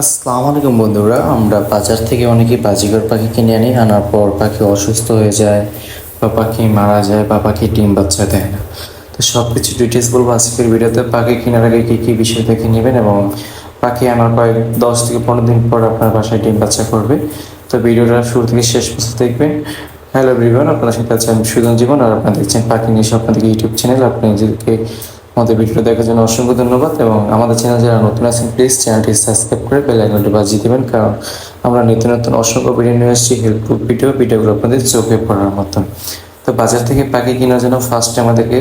আসসালামু আলাইকুম বন্ধুরা, আমরা বাজার থেকে অনেকেই বাজিগর পাখি কিনে আনি, আনার পর পাখি অসুস্থ হয়ে যায় বা পাখি মারা যায় বা পাখি ডিম বাচ্চা দেয় না। তো সব কিছু ডিটেলস বলব আজকের ভিডিওতে। পাখি কেনার আগে কী কী বিষয় দেখে নেবেন এবং পাখি আনার কয়েক দশ থেকে পনেরো দিন পর আপনার বাসায় ডিম বাচ্চা করবে। তো ভিডিওটা শুরু থেকে শেষ পর্যন্ত দেখবেন। হ্যালো এভরিওয়ান আপনার সাথে আছেন সুজন জীবন আর আপনারা দেখছেন পাখি নিয়ে সব আপনাদের ইউটিউব চ্যানেল আপনি নিজেকে আমাদের ভিডিও দেখার জন্য অসংখ্য ধন্যবাদ এবং আমাদের চ্যানেল যারা নতুন আছেন প্লিজ চ্যানেলটি সাবস্ক্রাইব করে বেল আইকনটি বাজিয়ে দেবেন, কারণ আমরা নিত্য নতুন অসংখ্য ভিডিও নিয়ে আসছি হেল্পফুল ভিডিও ভিডিওগুলো আপনাদের চোখে পড়ার মতন। তো বাজার থেকে পাখি কেনার জন্য ফার্স্টে আমাদেরকে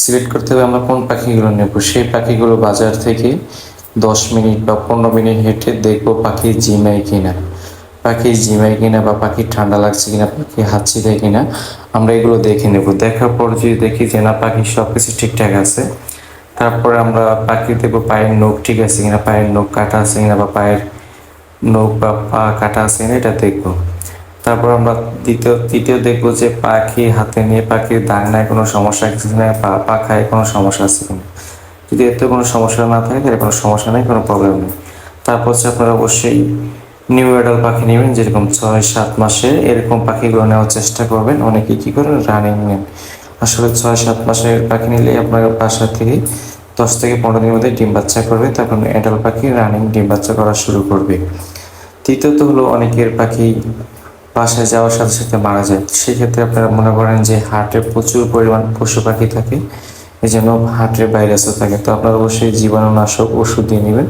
সিলেক্ট করতে হবে আমরা কোন পাখিগুলো নেব। সেই পাখিগুলো বাজার থেকে দশ মিনিট বা পনেরো মিনিট হেঁটে দেখব পাখি জিমাই কিনা। পাখি জিমাই কিনা বা পাখির ঠান্ডা লাগছে কিনা পাখি হাঁচি দেয় কিনা, আমরা এগুলো দেখে নেব। দেখার পর যদি দেখি যে না পাখি সব কিছু ঠিকঠাক আছে, তারপরে আমরা পাখি দেখব পায়ের নখ ঠিক আছে কিনা, পায়ের নখ কাটা আছে কিনা বা পায়ের নখ বা পা কাটা আছে কিনা, এটা দেখব। তারপর আমরা দ্বিতীয়, তৃতীয় দেখব যে পাখি হাতে নিয়ে পাখির দাংনায় কোনো সমস্যা আছে কিনা পা পাখায় কোনো সমস্যা আছে কিনা। যদি এতে কোনো সমস্যা না থাকে, তাহলে কোনো সমস্যা নেই, কোনো প্রবলেম নেই। তারপর হচ্ছে আপনারা অবশ্যই নিউ অ্যাডাল পাখি নেবেন, যেরকম ছয়, সাত মাসের এরকম পাখিগুলো নেওয়ার চেষ্টা করবেন। অনেকে কী করেন? রানিং নেন। আসলে ছয়, সাত মাসের পাখি নিলে আপনার বাসা থেকে দশ থেকে পনেরো দিনের মধ্যে ডিম বাচ্চা করবে, তখন অ্যাডাল পাখি রানিং ডিম বাচ্চা করা শুরু করবে। তৃতীয়ত হলো অনেকের পাখি বাসায় যাওয়ার সাথে সাথে মারা যায়। সেক্ষেত্রে আপনারা মনে করেন যে হার্টে প্রচুর পরিমাণ পশু পাখি থাকে। জন্য হার্টের ভাইরাসও থাকে, তো আপনারা অবশ্যই জীবাণুনাশক ওষুধ দিয়ে নেবেন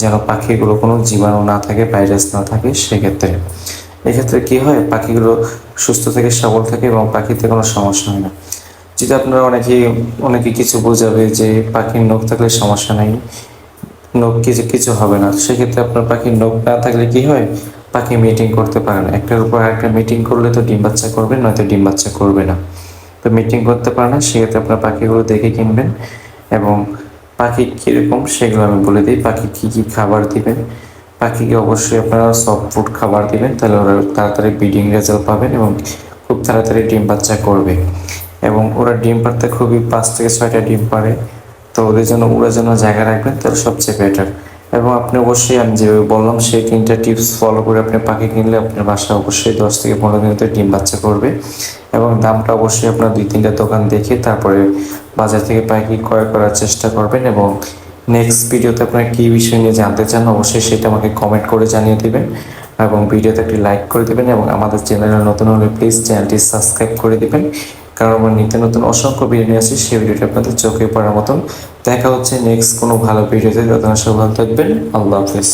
যেন পাখিগুলো কোনো জীবাণু না থাকে, ভাইরাস না থাকে সেক্ষেত্রে। এক্ষেত্রে কি হয়? পাখিগুলো সুস্থ থেকে সবল থাকে এবং পাখিতে কোনো সমস্যা হয় না। যদি আপনারা অনেকে অনেকে কিছু বোঝাবে যে পাখির নখ থাকলে সমস্যা নাই, নখ কিছু কিছু হবে না। সেক্ষেত্রে আপনার পাখির নখ না থাকলে কি হয়? পাখি মিটিং করতে পারে না। একটার উপর একটা মিটিং করলে তো ডিম বাচ্চা করবে, নয়তো ডিম বাচ্চা করবে না। তো মিটিং করতে পারে না, সেক্ষেত্রে আপনার পাখিগুলো দেখে কিনবেন এবং পাখি কীরকম সেগুলো আমি বলে দিই। পাখি কী কী খাবার দিবেন, পাখিকে অবশ্যই আপনারা সফট ফুড খাবার দিবেন, তাহলে ওরা তাড়াতাড়ি ব্রিডিং রেজাল্ট পাবেন এবং খুব তাড়াতাড়ি ডিম বাচ্চা করবে। এবং ওরা ডিম পাড়তে খুবই পাঁচ থেকে ছয়টা ডিম পারে তো ওদের জন্য, ওরা জন্য জায়গা রাখবেন, তাহলে সবচেয়ে বেটার এবং আপনি অবশ্যই আমি যেভাবে বললাম সেই তিনটা টিপস ফলো করে আপনি পাখি কিনলে আপনার বাসা অবশ্যই দশ থেকে পনেরো দিনের ডিম বাচ্চা করবে এবং দামটা অবশ্যই আপনার দুই তিনটা দোকান দেখে তারপরে বাজার থেকে পাখি ক্রয় করার চেষ্টা করবেন এবং নেক্সট ভিডিওতে আপনার কী বিষয় নিয়ে জানতে চান অবশ্যই সেটা আমাকে কমেন্ট করে জানিয়ে দেবেন এবং ভিডিওতে একটি লাইক করে দেবেন এবং আমাদের চ্যানেলে নতুন হলে প্লিজ চ্যানেলটি সাবস্ক্রাইব করে দেবেন। কারণ আমার নিত্য নতুন অসংখ্য ভিডিও নিয়ে আসি, সেই ভিডিওটি আপনাদের চোখে পড়ার মতন দেখা হচ্ছে নেক্সট কোনো ভালো ভিডিওতে সবাই ভালো থাকবেন। আল্লাহ হাফিজ।